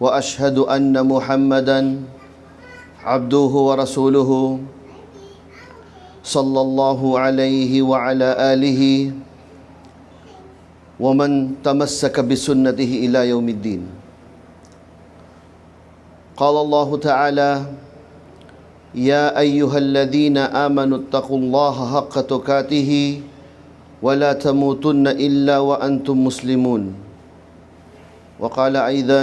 وأشهد أن محمدا عبده ورسوله صلى الله عليه وعلى آله ومن تمسك بسنته إلى يوم الدين. قال الله تعالى يا أيها الذين آمنوا اتقوا الله حق تقاته ولا تموتن إلا وأنتم مسلمون. وقال أيضا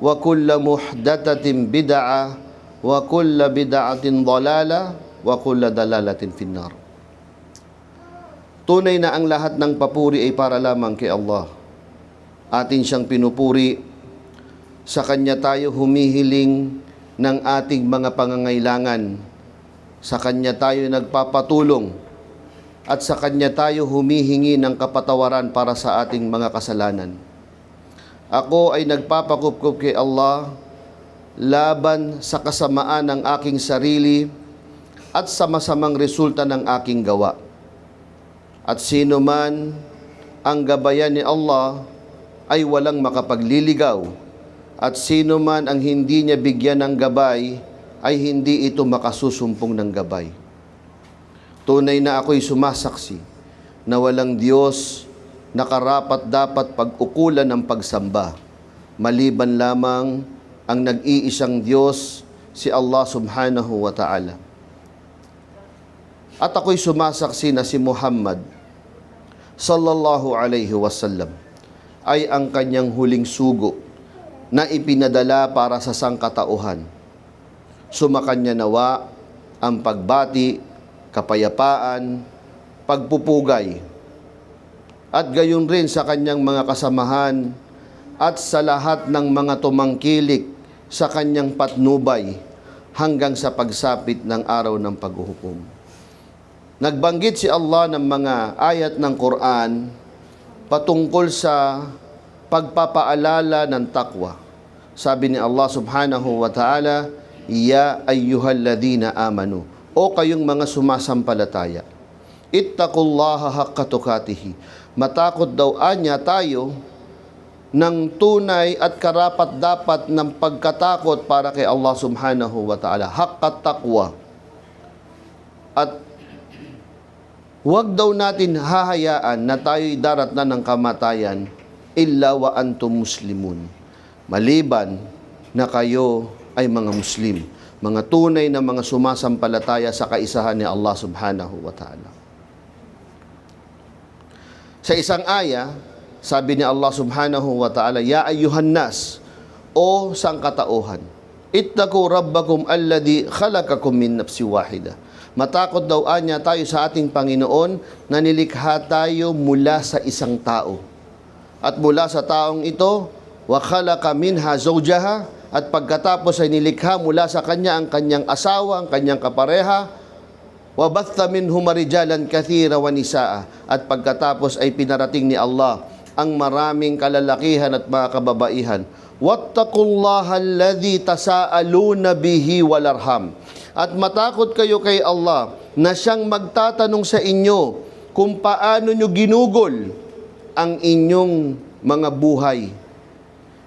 wa kulla muhdatatin bid'ah wa kulla bid'atin dalala wa kulla dalalatin finnar. Tunay na ang lahat ng papuri ay para lamang kay Allah. Atin siyang pinupuri, sa Kanya tayo humihiling ng ating mga pangangailangan, sa Kanya tayo nagpapatulong, at sa Kanya tayo humihingi ng kapatawaran para sa ating mga kasalanan. Ako ay nagpapakupkup kay Allah laban sa kasamaan ng aking sarili at sa masamang resulta ng aking gawa. At sino man ang gabayan ni Allah ay walang makapagliligaw at sino man ang hindi niya bigyan ng gabay ay hindi ito makasusumpong ng gabay. Tunay na ako'y sumasaksi na walang Diyos na karapat dapat pag-ukulan ng pagsamba, maliban lamang ang nag-iisang Diyos, si Allah subhanahu wa ta'ala. At ako'y sumasaksi na si Muhammad sallallahu alaihi wasallam ay ang kanyang huling sugo na ipinadala para sa sangkatauhan. Sumakanya nawa ang pagbati, kapayapaan, pagpupugay, at gayon rin sa kanyang mga kasamahan at sa lahat ng mga tumangkilik sa kanyang patnubay hanggang sa pagsapit ng araw ng paghuhukom. Nagbanggit si Allah ng mga ayat ng Quran patungkol sa pagpapaalala ng takwa. Sabi ni Allah subhanahu wa ta'ala, Ya ayyuhalladhina amanu, o kayong mga sumasampalataya, ittaqullaha haqqa tukatihi, matakot daw anya tayo ng tunay at karapat dapat ng pagkatakot para kay Allah subhanahu wa ta'ala. Hakkat takwa. At huwag daw natin hahayaan na tayo'y darat na ng kamatayan illa wa antum muslimun. Maliban na kayo ay mga muslim, mga tunay na mga sumasampalataya sa kaisahan ni Allah subhanahu wa ta'ala. Sa isang aya, sabi ni Allah subhanahu wa ta'ala, Ya ayyuhan nas, o sangkatauhan, ittaku rabbakum alladhi khalaqakum min nafsi wahida. Matakot daw anya tayo sa ating Panginoon na nilikha tayo mula sa isang tao. At mula sa taong ito, wa khalaqa minha zawjaha, at pagkatapos ay nilikha mula sa kanya ang kanyang asawa, ang kanyang kapareha, wabatha minhuma rijalan kathira wa nisaa at pagkatapos ay pinarating ni Allah ang maraming kalalakihan at mga kababaihan Wattaqullaha alladhi tasaaluna bihi wal arham. At matakot kayo kay Allah na siyang magtatanong sa inyo kung paano nyo ginugol ang inyong mga buhay.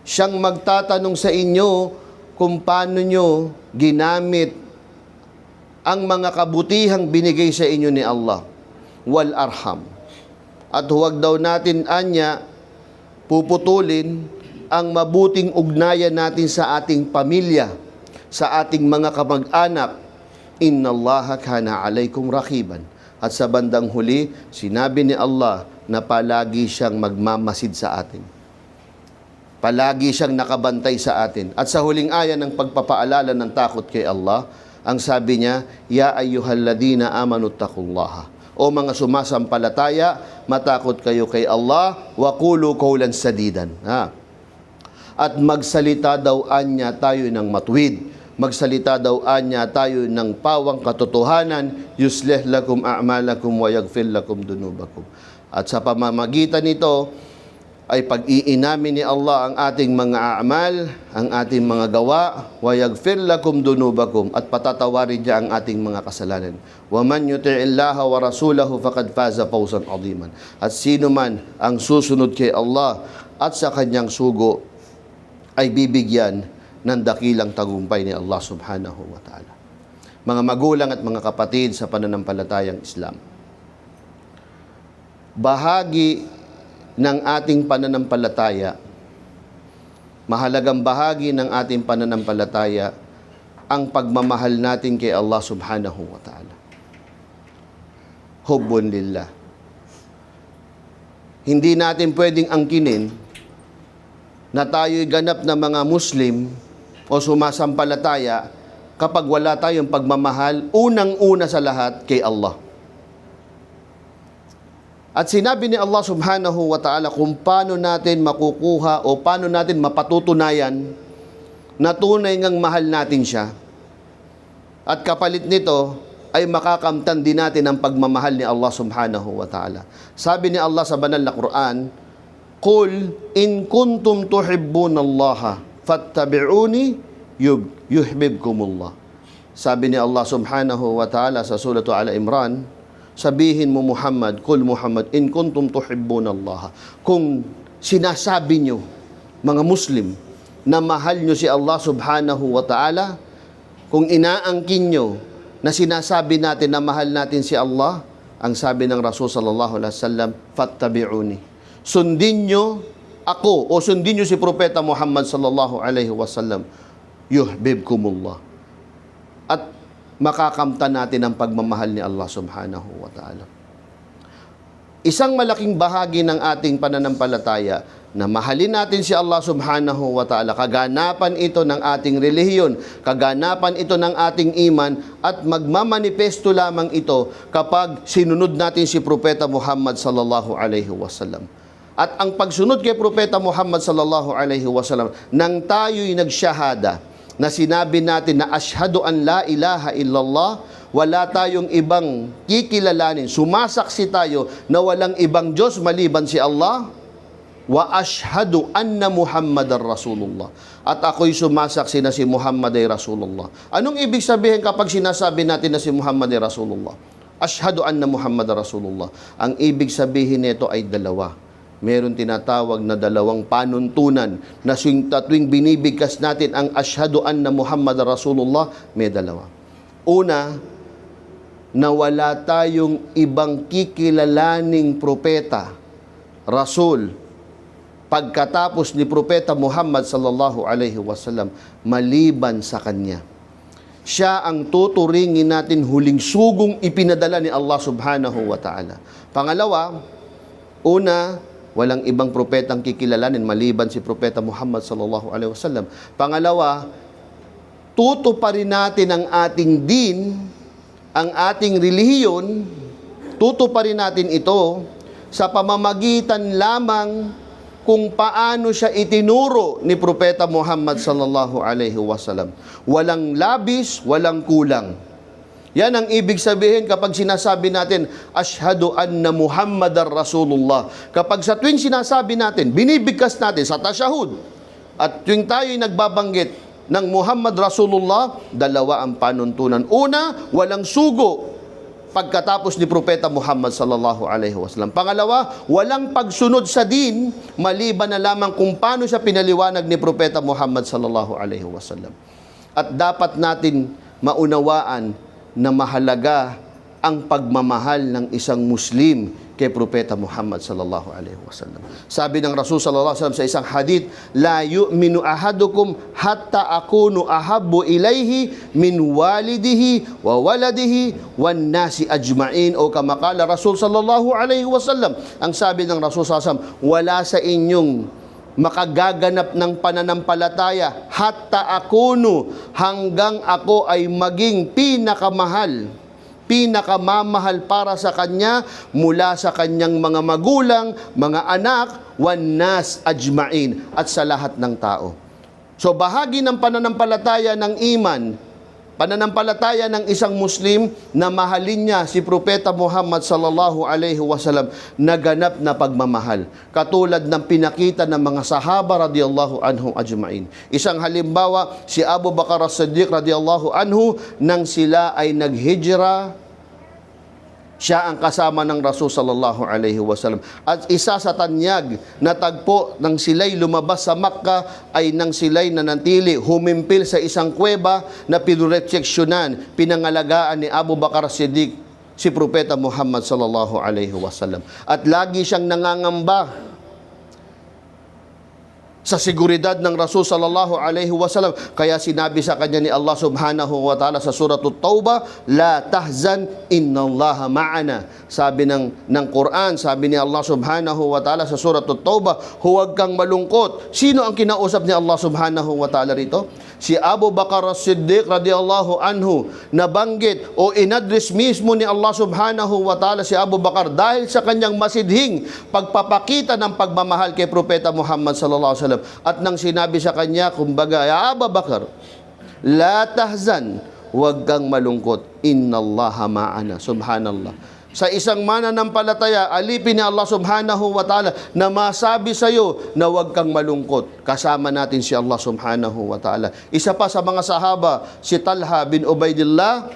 Siyang magtatanong sa inyo kung paano nyo ginamit ang mga kabutihang binigay sa inyo ni Allah. Wal arham. At huwag daw natin anya puputulin ang mabuting ugnayan natin sa ating pamilya, sa ating mga kamag-anak. Inna Allaha kana alaykum rakiban. At sa bandang huli, sinabi ni Allah na palagi siyang magmamasid sa atin. Palagi siyang nakabantay sa atin. At sa huling aya ng pagpapaalala ng takot kay Allah, ang sabi niya, Ya ayyuhalladina amanu taqullaha. O mga sumasampalataya, matakot kayo kay Allah, wa qulu qawlan sadidan. Ha? At magsalita daw anya tayo ng matuwid. Magsalita daw anya tayo ng pawang katotohanan, yusleh lakum a'malakum wa yaghfir lakum dunubakum. At sa pamamagitan nito, ay pag-iinamin ni Allah ang ating mga amal, ang ating mga gawa, wa yaghfir lakum dunubakum at patatawarin niya ang ating mga kasalanan. Wa man yuti'illaha wa rasulahu faqad faza fawzan 'aziman. At sino man ang susunod kay Allah at sa kanyang sugo ay bibigyan ng dakilang tagumpay ni Allah subhanahu wa ta'ala. Mga magulang at mga kapatid sa pananampalatayang Islam. Bahagi ng ating pananampalataya, mahalagang bahagi ng ating pananampalataya, ang pagmamahal natin kay Allah subhanahu wa ta'ala. Hubbun lillah. Hindi natin pwedeng angkinin na tayo'y ganap na mga Muslim o sumasampalataya kapag wala tayong pagmamahal, unang-una sa lahat kay Allah. At sinabi ni Allah subhanahu wa ta'ala kung paano natin makukuha o paano natin mapatutunayan na tunay ngang mahal natin siya. At kapalit nito ay makakamtan din natin ang pagmamahal ni Allah subhanahu wa ta'ala. Sabi ni Allah sa banal na Quran, Qul in kuntum tuhibbuna Allah fattabi'uni yuhibbukumullah. Sabi ni Allah subhanahu wa ta'ala sa surah Al Imran, sabihin mo Muhammad, Qul Muhammad, in kuntum tuhibbuna Allah. Kung sinasabi nyo, mga Muslim, na mahal nyo si Allah subhanahu wa ta'ala, kung inaangkin nyo na sinasabi natin na mahal natin si Allah, ang sabi ng Rasul sallallahu alaihi wasallam, fattabi'uni sundin nyo ako o sundin nyo si Propeta Muhammad sallallahu alaihi wasallam yuhibbukumullah at makakamtan natin ang pagmamahal ni Allah subhanahu wa ta'ala isang malaking bahagi ng ating pananampalataya na mahalin natin si Allah subhanahu wa ta'ala. Kaganapan ito ng ating relihiyon, kaganapan ito ng ating iman, at magmamanifesto lamang ito kapag sinunod natin si Propeta Muhammad sallallahu alaihi wasallam. At ang pagsunod kay Propeta Muhammad sallallahu alaihi wasallam nang tayo'y nagsyahada na sinabi natin na ashhadu an la ilaha illallah wala tayong ibang kikilalanin sumasaksi tayo na walang ibang Diyos maliban si Allah wa ashhadu anna Muhammadar Rasulullah. At ako'y sumasaksi na si Muhammad ay Rasulullah. Anong ibig sabihin kapag sinasabi natin na si Muhammad ay Rasulullah? Ashhadu anna Muhammadar Rasulullah. Ang ibig sabihin nito ay dalawa. Meron tinatawag na dalawang panuntunan na tuwing, binibigkas natin ang ashhadu anna Muhammadar Rasulullah, may dalawa. Una, na wala tayong ibang kikilalaning propeta, rasul, pagkatapos ni Propeta Muhammad sallallahu alaihi wasallam maliban sa kanya. Siya ang tuturingin natin huling sugong ipinadala ni Allah subhanahu wa ta'ala. Pangalawa, una, walang ibang propetang kikilalanin maliban si Propeta Muhammad sallallahu alaihi wasallam. Pangalawa, tutuparin natin ang ating din, ang ating relihiyon, tutuparin natin ito sa pamamagitan lamang kung paano siya itinuro ni Propeta Muhammad sallallahu alaihi wasallam. Walang labis, walang kulang. Yan ang ibig sabihin kapag sinasabi natin, Ashhadu anna Muhammadar Rasulullah. Kapag sa tuwing sinasabi natin, binibigkas natin sa tasyahud, At tuwing tayo'y nagbabanggit ng Muhammad Rasulullah, dalawa ang panuntunan. Una, walang sugo pagkatapos ni Propeta Muhammad sallallahu alaihi wasallam. Pangalawa, walang pagsunod sa din maliban na lamang kung paano siya pinaliwanag ni Propeta Muhammad sallallahu alaihi wasallam. At dapat natin maunawaan na mahalaga ang pagmamahal ng isang Muslim kay Propeta Muhammad sallallahu alaihi wasallam. Sabi ng Rasul sallallahu alaihi wasallam sa isang hadith, la yu'minu ahadukum hatta akunu ahabbu ilaihi min walidihi wa waladihi wan nasi ajma'in o kama qala Rasul sallallahu alaihi wasallam. Ang sabi ng Rasul sallallahu alaihi wasallam, wala sa inyong makagaganap ng pananampalataya hatta akunu hanggang ako ay maging pinakamahal pinakamamahal para sa kanya mula sa kanyang mga magulang, mga anak, wan nas ajmain at sa lahat ng tao. So bahagi ng pananampalataya ng iman, pananampalataya ng isang Muslim na mahalin niya si Propeta Muhammad sallallahu alaihi wasallam na ganap na pagmamahal. Katulad ng pinakita ng mga sahaba radhiyallahu anhum ajmain. Isang halimbawa, si Abu Bakar as-Siddiq radhiyallahu anhu nang sila ay naghijra siya ang kasama ng Rasul sallallahu alaihi wasallam. At isa sa tanyag na tagpo nang sila'y lumabas sa Makkah ay nang sila'y nanantili, humimpil sa isang kuweba na pinureteksyonan, pinangalagaan ni Abu Bakar Siddiq si Propeta Muhammad sallallahu alaihi wasallam. At lagi siyang nangangamba sa seguridad ng Rasul sallallahu alaihi wasallam kaya sinabi sa kanya ni Allah subhanahu wa ta'ala sa surah At-Taubah la tahzan innallaha ma'ana. Sabi ng ng Quran sabi ni Allah subhanahu wa ta'ala sa surah At-Taubah huwag kang malungkot. Sino ang kinausap ni Allah subhanahu wa ta'ala rito si Abu Bakar as-Siddiq radhiyallahu anhu nabanggit o inadres mismo ni Allah subhanahu wa ta'ala si Abu Bakar dahil sa kanyang masidhing pagpapakita ng pagmamahal kay Propeta Muhammad sallallahu alaihi wasallam. At nang sinabi sa kanya kumbaga ya Abu Bakar la tahzan huwag kang malungkot. Innallaha ma'ana. Subhanallah sa isang mananampalataya, alipin ni Allah subhanahu wa ta'ala na masabi sa iyo na huwag kang malungkot. Kasama natin si Allah subhanahu wa ta'ala. Isa pa sa mga sahaba, si Talha bin Ubaidillah,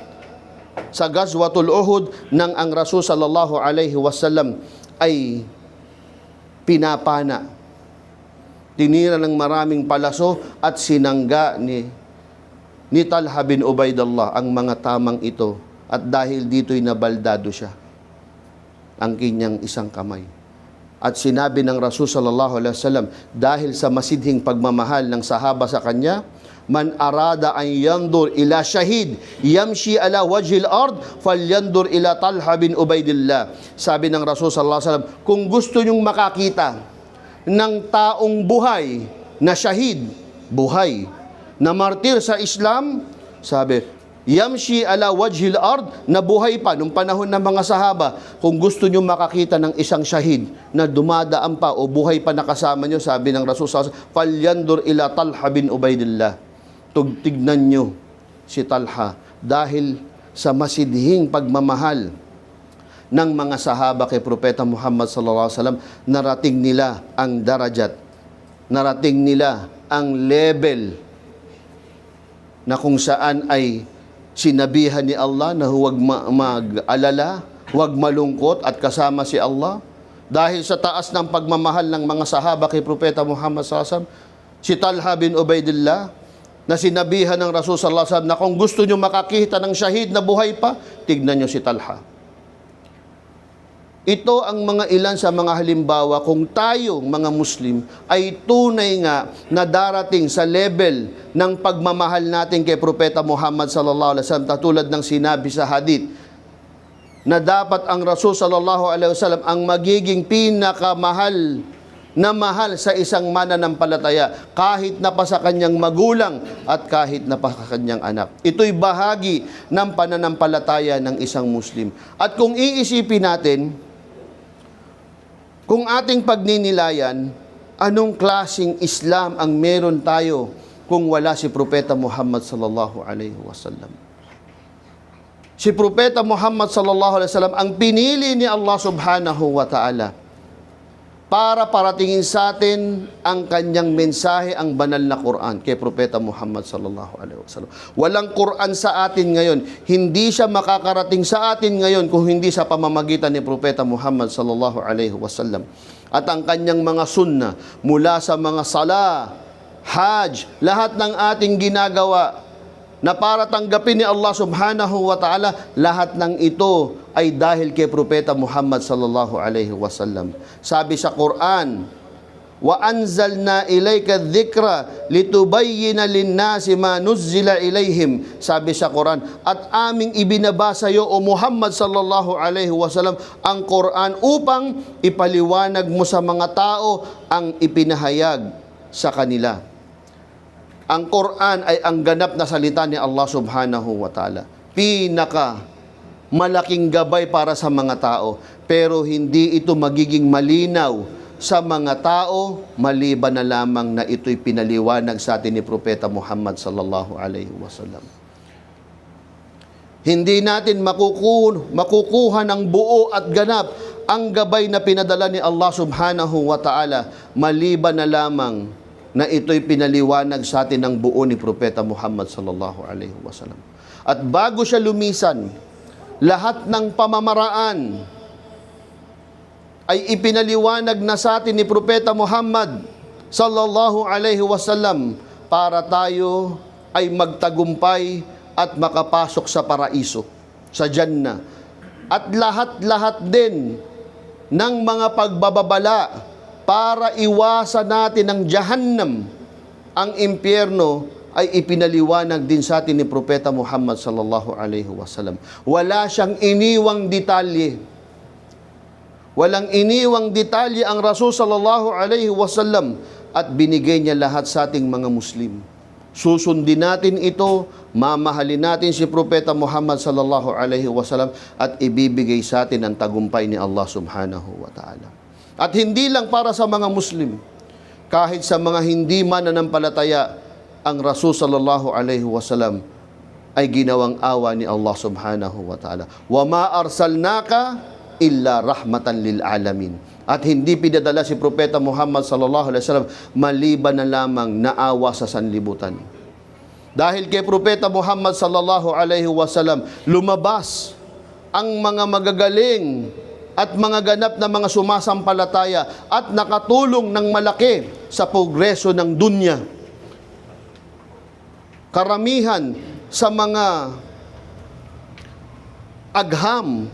sa Gazwatul Uhud nang ang Rasul sallallahu alaihi wasallam ay pinapana. Tinira ng maraming palaso at sinangga ni ni Talha bin Ubaidillah ang mga tamang ito at dahil dito'y nabaldado siya ang kanyang isang kamay. At sinabi ng Rasul sallallahu alaihi wasallam dahil sa masidhing pagmamahal ng sahaba sa kanya, man arada an yandur ila shahid yamshi ala wajhil ard falyandur ila Talha bin Ubaidillah. Sabi ng Rasul sallallahu alaihi wasallam, kung gusto nyong makakita ng taong buhay na shahid, buhay, na martir sa Islam, sabi, Yamshi ala wajhil ard na buhay pa nung panahon ng mga sahaba. Kung gusto nyo makakita ng isang shahid na dumadaan pa o buhay pa nakasama nyo, sabi ng Rasul sa falyandur ila Talha bin Ubaidillah. Tugtignan nyo si Talha dahil sa masidhing pagmamahal ng mga sahaba kay Propeta Muhammad sallallahu alaihi wasallam narating nila ang darajat narating nila ang level na kung saan ay sinabihan ni Allah na huwag ma- mag-alala, huwag malungkot at kasama si Allah. Dahil sa taas ng pagmamahal ng mga sahaba kay Propeta Muhammad SAW, si Talha bin Ubaidillah, na sinabihan ng Rasul sallallahu alaihi wasallam na kung gusto nyo makakita ng shahid na buhay pa, tignan nyo si Talha. Ito ang mga ilan sa mga halimbawa kung tayo, mga Muslim, ay tunay nga na darating sa level ng pagmamahal natin kay Propeta Muhammad sallallahu alaihi wasallam katulad ng sinabi sa hadith na dapat ang Rasul sallallahu alaihi wasallam ang magiging pinakamahal na mahal sa isang mananampalataya kahit na pa sa kanyang magulang at kahit na pa sa kanyang anak. Ito'y bahagi ng pananampalataya ng isang Muslim. At kung iisipin natin, kung ating pagninilayan, anong klasing Islam ang meron tayo kung wala si Propeta Muhammad sallallahu alaihi wasallam? Si Propeta Muhammad sallallahu alaihi wasallam ang pinili ni Allah subhanahu wa ta'ala para paratingin sa atin ang kanyang mensahe, ang banal na Quran kay Propeta Muhammad sallallahu alaihi wasallam. Walang Quran sa atin ngayon. Hindi siya makakarating sa atin ngayon kung hindi sa pamamagitan ni Propeta Muhammad sallallahu alaihi wasallam. At ang kanyang mga sunna mula sa mga sala, hajj, lahat ng ating ginagawa na para tanggapin ni Allah subhanahu wa ta'ala, lahat ng ito ay dahil kay Propeta Muhammad sallallahu alaihi wasallam. Sabi sa Quran, wa anzalna ilayka dhikra litubayyana lin-nasi ma nuzzila ilayhim sabi sa Quran at aming ibinabasa iyo o Muhammad sallallahu alaihi wasallam ang Quran upang ipaliwanag mo sa mga tao ang ipinahayag sa kanila ang Quran ay ang ganap na salita ni Allah subhanahu wa ta'ala. Pinaka malaking gabay para sa mga tao. Pero hindi ito magiging malinaw sa mga tao maliban na lamang na ito'y pinaliwanag sa atin ni Propeta Muhammad sallallahu alaihi wasallam. Hindi natin makukuha, makukuha ng buo at ganap ang gabay na pinadala ni Allah subhanahu wa ta'ala maliban na lamang na ito'y pinaliwanag sa atin ng buo ni Propeta Muhammad sallallahu alaihi wasallam. At bago siya lumisan, lahat ng pamamaraan ay ipinaliwanag na sa atin ni Propeta Muhammad sallallahu alaihi wasallam para tayo ay magtagumpay at makapasok sa paraiso, sa Jannah. At lahat-lahat din ng mga pagbababala para iwasan natin ang Jahannam, ang impyerno ay ipinaliwanag din sa atin ni Propeta Muhammad sallallahu alaihi wasallam. Wala siyang iniwang detalye. Walang iniwang detalye ang Rasul sallallahu alaihi wasallam at binigay niya lahat sa ating mga Muslim. Susundin natin ito, mamahalin natin si Propeta Muhammad sallallahu alaihi wasallam at ibibigay sa atin ang tagumpay ni Allah subhanahu wa ta'ala. At hindi lang para sa mga Muslim, kahit sa mga hindi mananampalataya, ang Rasul sallallahu alaihi wasallam ay ginawang awa ni Allah subhanahu wa ta'ala. Wa ma arsalnaka illa rahmatan lil alamin. At hindi pinadala si Propeta Muhammad sallallahu alaihi wasallam maliban na lamang naawa sa sanlibutan. Dahil kay Propeta Muhammad sallallahu alaihi wasallam lumabas ang mga magagaling at mga ganap na mga sumasampalataya at nakatulong ng malaki sa progreso ng dunya. Karamihan sa mga agham,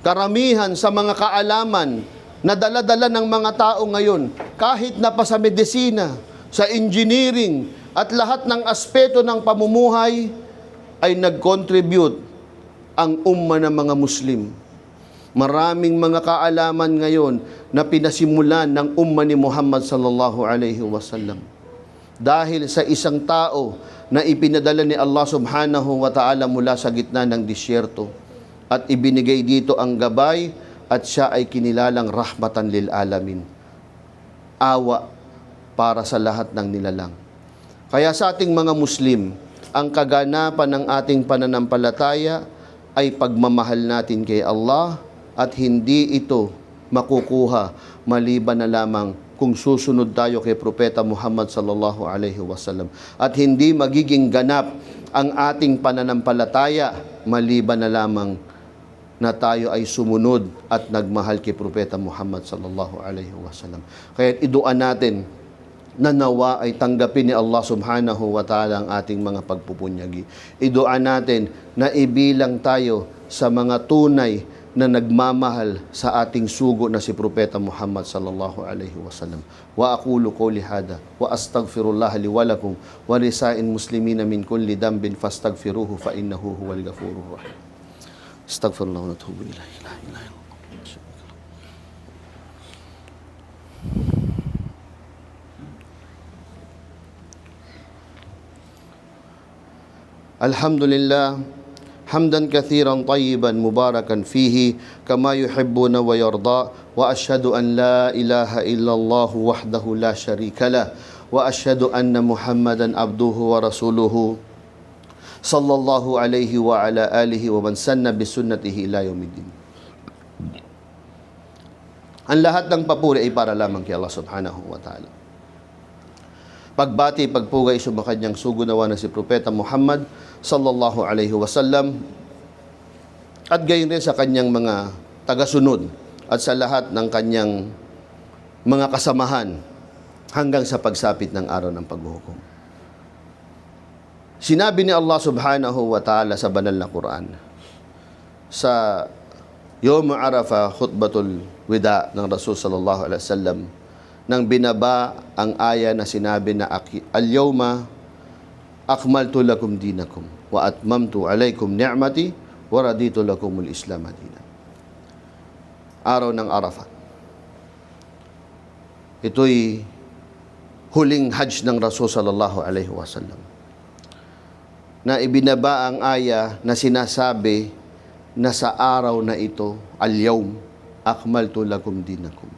karamihan sa mga kaalaman na dala-dala ng mga tao ngayon, kahit na pa sa medisina, sa engineering, at lahat ng aspeto ng pamumuhay, ay nag-contribute ang umma ng mga Muslim. Maraming mga kaalaman ngayon na pinasimulan ng umma ni Muhammad sallallahu alaihi wasallam. Dahil sa isang tao na ipinadala ni Allah subhanahu wa ta'ala mula sa gitna ng disyerto at ibinigay dito ang gabay at siya ay kinilalang rahmatan lil alamin. Awa para sa lahat ng nilalang. Kaya sa ating mga Muslim, ang kaganapan ng ating pananampalataya ay pagmamahal natin kay Allah at hindi ito makukuha maliban na lamang kung susunod tayo kay Propeta Muhammad sallallahu alaihi wasallam at hindi magiging ganap ang ating pananampalataya maliban na lamang na tayo ay sumunod at nagmahal kay Propeta Muhammad sallallahu alaihi wasallam. Kaya iduan natin na nawa ay tanggapin ni Allah subhanahu wa ta'ala ang ating mga pagpupunyagi. Iduan natin na ibilang tayo sa mga tunay na nagmamahal sa ating sugo na si Propeta Muhammad sallallahu alaihi wasallam. Wa aqulu qawli hada wa astaghfirullah li wa lakum wa lisa'in muslimina min kulli dambin fastaghfiruhu fa innahu huwal ghafurur rahim. Astaghfirullah wa atubu ilayhi. La ilaha illallah. Alhamdulillah حمدا كثيرا طيبا مباركا فيه كما يحبون ويرضى واشهد ان لا اله الا الله وحده لا شريك له واشهد ان محمدا عبده ورسوله صلى الله عليه وعلى اله ومن سن بسنته الى يوم الدين Ang lahat ng papuri ay para lamang kay Allah subhanahu wa ta'ala. Pagbati, pagpugay, sumakanyang sugunawa na si Propeta Muhammad sallallahu alaihi wasallam at gayon rin sa kanyang mga tagasunod at sa lahat ng kanyang mga kasamahan hanggang sa pagsapit ng araw ng paghuhukom. Sinabi ni Allah subhanahu wa ta'ala sa banal na Quran sa Yom Arafah khutbatul wida ng Rasul sallallahu alaihi wasallam nang binaba ang aya na sinabi na "Aki- Al-yawma akmaltu lakum dinakum wa atmamtu alaykum ni'mati wa raditu lakumul Islam dinan. Araw ng Arafat. Ito'y huling hajj ng Rasul sallallahu alaihi wasallam. Na ibinaba ang aya na sinasabi na sa araw na ito, al-yawm, akmaltu lakum dinakum,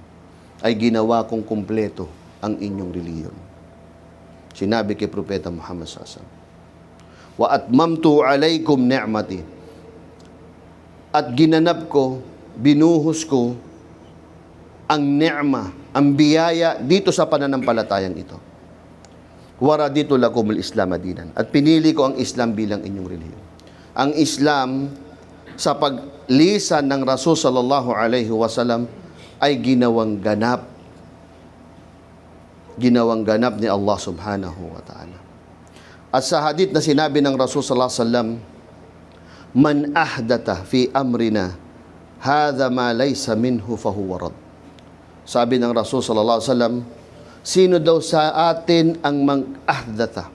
ay ginawa kong kumpleto ang inyong reliyon. Sinabi kay Propeta Muhammad SAW. Wa atmamtu alaykum ni'mati. At ginanap ko, binuhos ko ang ni'ma, ang biyaya dito sa pananampalatayang ito. Waradito lakumul Islam adinan. At pinili ko ang Islam bilang inyong reliyon. Ang Islam sa paglisan ng Rasul sallallahu alaihi wasallam ay ginawang ganap ginawang ganap ni Allah subhanahu wa ta'ala. At sa hadith na sinabi ng Rasul sallallahu alaihi wasallam, Man ahdata fi amrina, hadha ma laysa minhu fahuwa rad. Sabi ng Rasul sallallahu alaihi wasallam, sino daw sa atin ang mag-ahdata?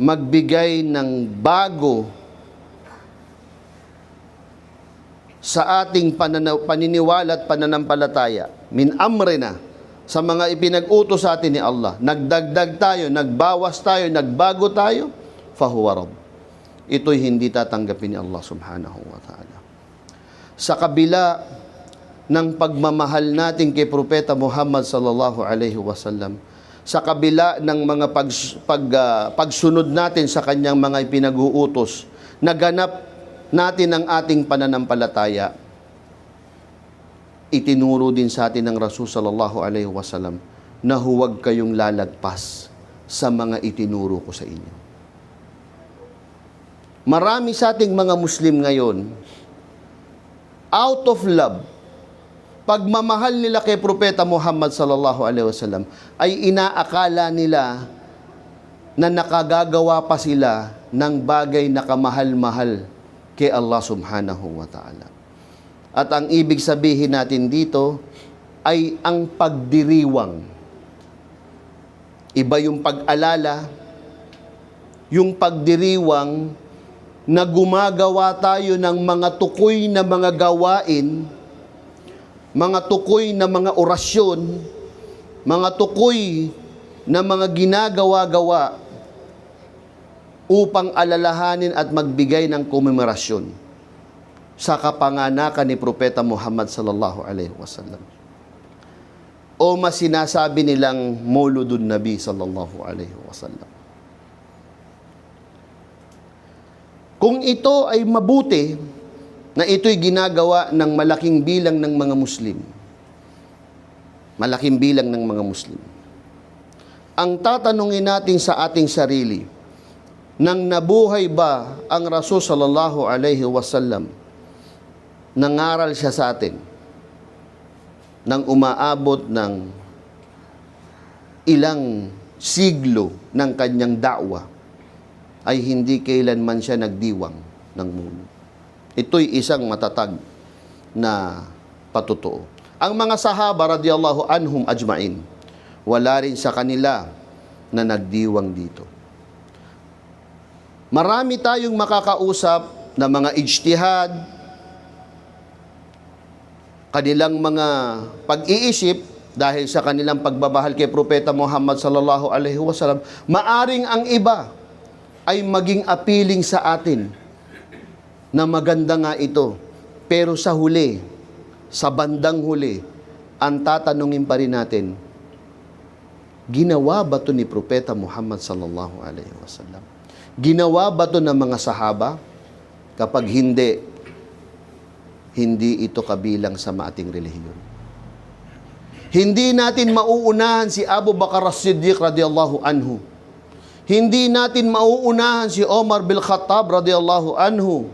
Magbigay ng bago sa ating pananaw, paniniwala at pananampalataya min amrina sa mga ipinag-utos sa atin ni Allah. Nagdagdag tayo, nagbawas tayo, nagbago tayo, fahuwa rad. Ito'y hindi tatanggapin ni Allah subhanahu wa ta'ala. Sa kabila ng pagmamahal natin kay Propeta Muhammad sallallahu alaihi wasallam, sa kabila ng mga pag, pag, ah, pagsunod natin sa kanyang mga ipinag-uutos, naganap natin ang ating pananampalataya, itinuro din sa atin ng Rasul sallallahu alaihi wasallam na huwag kayong lalagpas sa mga itinuro ko sa inyo. Marami sa ating mga Muslim ngayon, out of love, pagmamahal nila kay Propeta Muhammad sallallahu alaihi wasallam ay inaakala nila na nakagagawa pa sila ng bagay na kamahal-mahal kay Allah subhanahu wa ta'ala. At ang ibig sabihin natin dito ay ang pagdiriwang. Iba yung pag-alala, yung pagdiriwang na gumagawa tayo ng mga tukoy na mga gawain, mga tukoy na mga orasyon, mga tukoy na mga ginagawa-gawa upang alalahanin at magbigay ng komemorasyon sa kapanganakan ni Propeta Muhammad sallallahu alaihi wasallam. O mas sinasabi nilang Mauludun Nabi sallallahu alaihi wasallam. Kung ito ay mabuti, na ito'y ginagawa ng malaking bilang ng mga Muslim, malaking bilang ng mga Muslim, ang tatanungin natin sa ating sarili, nang nabuhay ba ang Rasul sallallahu alaihi wasallam, nangaral siya sa atin, nang umaabot ng ilang siglo ng kanyang da'wa, ay hindi kailanman siya nagdiwang ng mundo. Ito'y isang matatag na patutuo. Ang mga sahaba radiyallahu anhum ajmain, wala rin sa kanila na nagdiwang dito. Marami tayong makakausap na mga ijtihad, kanilang mga pag-iisip dahil sa kanilang pagbabahal kay Propeta Muhammad sallallahu alaihi wasallam, maaring ang iba ay maging appealing sa atin na maganda nga ito. Pero sa huli, sa bandang huli, ang tatanungin pa rin natin, ginawa ba to ni Propeta Muhammad sallallahu alaihi wasallam? Ginawa ba to ng mga sahaba? Kapag hindi, hindi ito kabilang sa maating relihiyon. Hindi natin mauunahan si Abu Bakar as-Siddiq radiyallahu anhu. Hindi natin mauunahan si Omar bin Khattab radiyallahu anhu.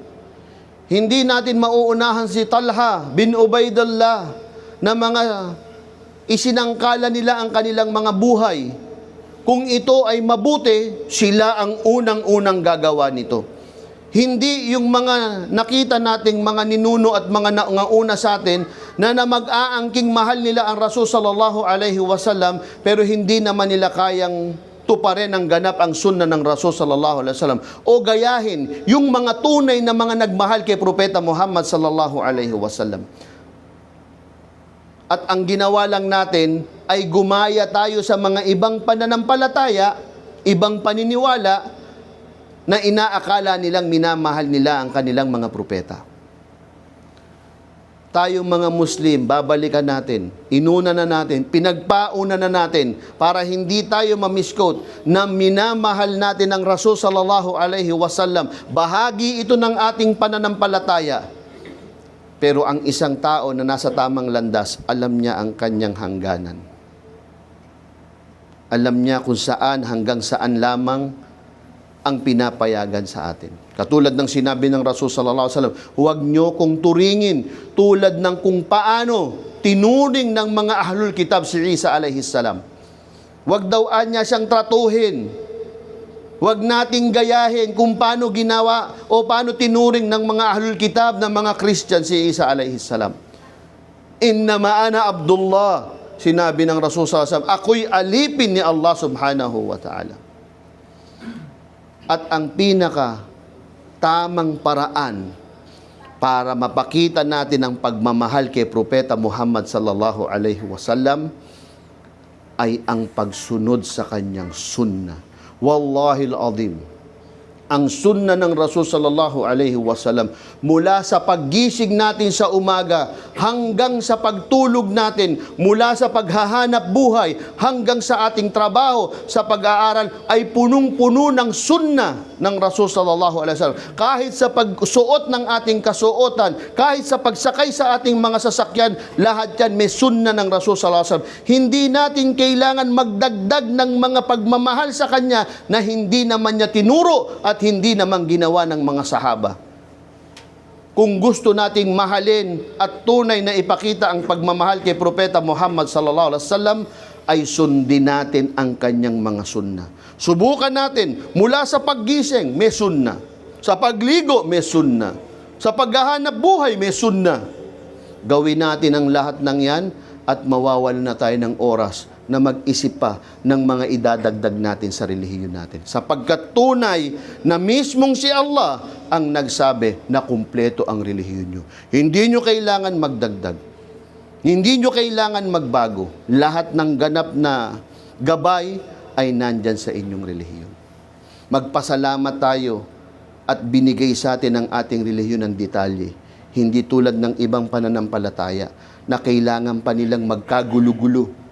Hindi natin mauunahan si Talha bin Ubaidullah na mga isinangkala nila ang kanilang mga buhay. Kung ito ay mabuti, sila ang unang-unang gagawa nito. Hindi yung mga nakita nating mga ninuno at mga naungauna sa atin na na mag-aangking mahal nila ang Rasul sallallahu alaihi wasallam pero hindi naman nila kayang tuparin ang ganap ang sunna ng Rasul sallallahu alaihi wasallam o gayahin yung mga tunay na mga nagmahal kay Propeta Muhammad sallallahu alaihi wasallam. At ang ginawa lang natin ay gumaya tayo sa mga ibang pananampalataya, ibang paniniwala na inaakala nilang minamahal nila ang kanilang mga propeta. Tayong mga Muslim, babalikan natin, inuna na natin, pinagpauna na natin para hindi tayo mamisquote na minamahal natin ang Rasul sallallahu alaihi wasallam. Bahagi ito ng ating pananampalataya. Pero ang isang tao na nasa tamang landas, alam niya ang kanyang hangganan. Alam niya kung saan hanggang saan lamang ang pinapayagan sa atin. Katulad ng sinabi ng Rasul sallallahu alaihi wasallam, huwag niyo kong turingin tulad ng kung paano tinuring ng mga ahlul kitab si Isa alaihi salam. Huwag daw niya siyang tratuhin. Huwag nating gayahin kung paano ginawa o paano tinuring ng mga ahlul kitab ng mga Christian si Isa alaihi salam. Inna ana Abdullah, sinabi ng Rasul sallallahu alaihi wasallam, ako'y alipin ni Allah subhanahu wa ta'ala. At ang pinaka tamang paraan para mapakita natin ang pagmamahal kay Propeta Muhammad sallallahu alaihi wasallam ay ang pagsunod sa kanyang sunnah. Wallahi al-azim. Ang sunnah ng Rasul sallallahu alaihi wasallam mula sa paggising natin sa umaga hanggang sa pagtulog natin, mula sa paghahanap buhay hanggang sa ating trabaho, sa pag-aaral ay punong-puno ng sunnah ng Rasul sallallahu alaihi wasallam. Kahit sa pagsuot ng ating kasuotan, kahit sa pagsakay sa ating mga sasakyan, lahat yan may sunnah ng Rasul sallallahu alaihi wasallam. Hindi natin kailangan magdagdag ng mga pagmamahal sa kanya na hindi naman niya tinuro at hindi naman ginawa ng mga sahaba. Kung gusto nating mahalin at tunay na ipakita ang pagmamahal kay Propeta Muhammad sallallahu alaihi wasallam ay sundin natin ang kanyang mga sunna. Subukan natin mula sa paggising may sunna. Sa pagligo may sunna. Sa paghahanap buhay may sunna. Gawin natin ang lahat ng yan at mawawalan na tayo ng oras na mag-isip pa ng mga idadagdag natin sa relihiyon natin. Sapagkat tunay na mismong si Allah ang nagsabi na kumpleto ang relihiyon nyo. Hindi nyo kailangan magdagdag. Hindi nyo kailangan magbago. Lahat ng ganap na gabay ay nandyan sa inyong relihiyon. Magpasalamat tayo at binigay sa atin ang ating relihiyon ng detalye. Hindi tulad ng ibang pananampalataya na kailangan pa nilang magkagulo-gulo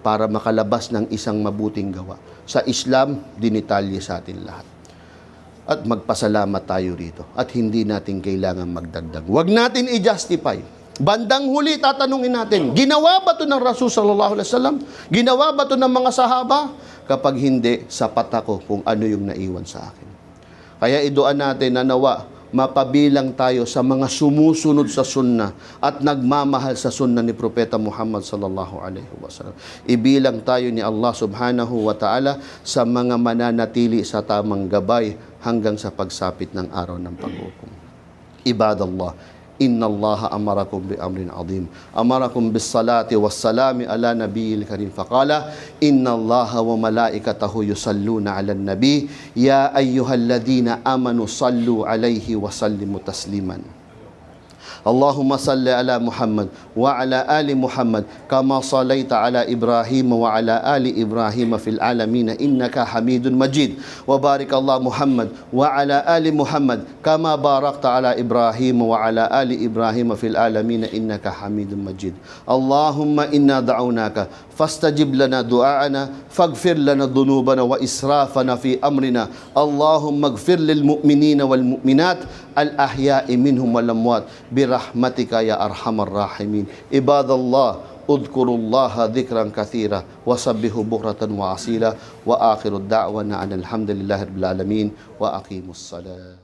para makalabas ng isang mabuting gawa. Sa Islam, dinitalye sa atin lahat. At magpasalamat tayo rito. At hindi natin kailangan magdagdag. Huwag natin i-justify. Bandang huli, tatanungin natin, ginawa ba ito ng Rasul sallallahu alaihi wasallam? Ginawa ba ito ng mga sahaba? Kapag hindi, sapat ako kung ano yung naiwan sa akin. Kaya iduan natin na nawa, mapabilang tayo sa mga sumusunod sa sunna at nagmamahal sa sunna ni Propeta Muhammad sallallahu alaihi wasallam. Ibilang tayo ni Allah subhanahu wa ta'ala sa mga mananatili sa tamang gabay hanggang sa pagsapit ng araw ng paghukom. Ibadallah, inna Allah amarakum bi amrin azim. Amarakum bis salati was salami ala nabiyil karim. Faqala, inna Allah wa malaikatahu yusalluna ala nabi. Ya ayyuhalladhina amanu sallu اللهم صل على محمد وعلى آل محمد كما صليت على إبراهيم وعلى آل إبراهيم في العالمين إنك حميد مجيد. وبارك الله محمد وعلى آل محمد كما باركت على إبراهيم وعلى آل إبراهيم في العالمين إنك حميد مجيد. اللهم إنا دعوناك فاستجب لنا دعاءنا فاغفر لنا ذنوبنا وإسرافنا في أمرنا. اللهم اغفر للمؤمنين والمؤمنات الأحياء منهم والأموات برحمتك يا أرحم الراحمين. عباد الله اذكروا الله ذكرا كثيرا وسبحوا بكرة وعصيلا وآخر الدعوة أن الحمد لله رب العالمين وأقيموا الصلاة.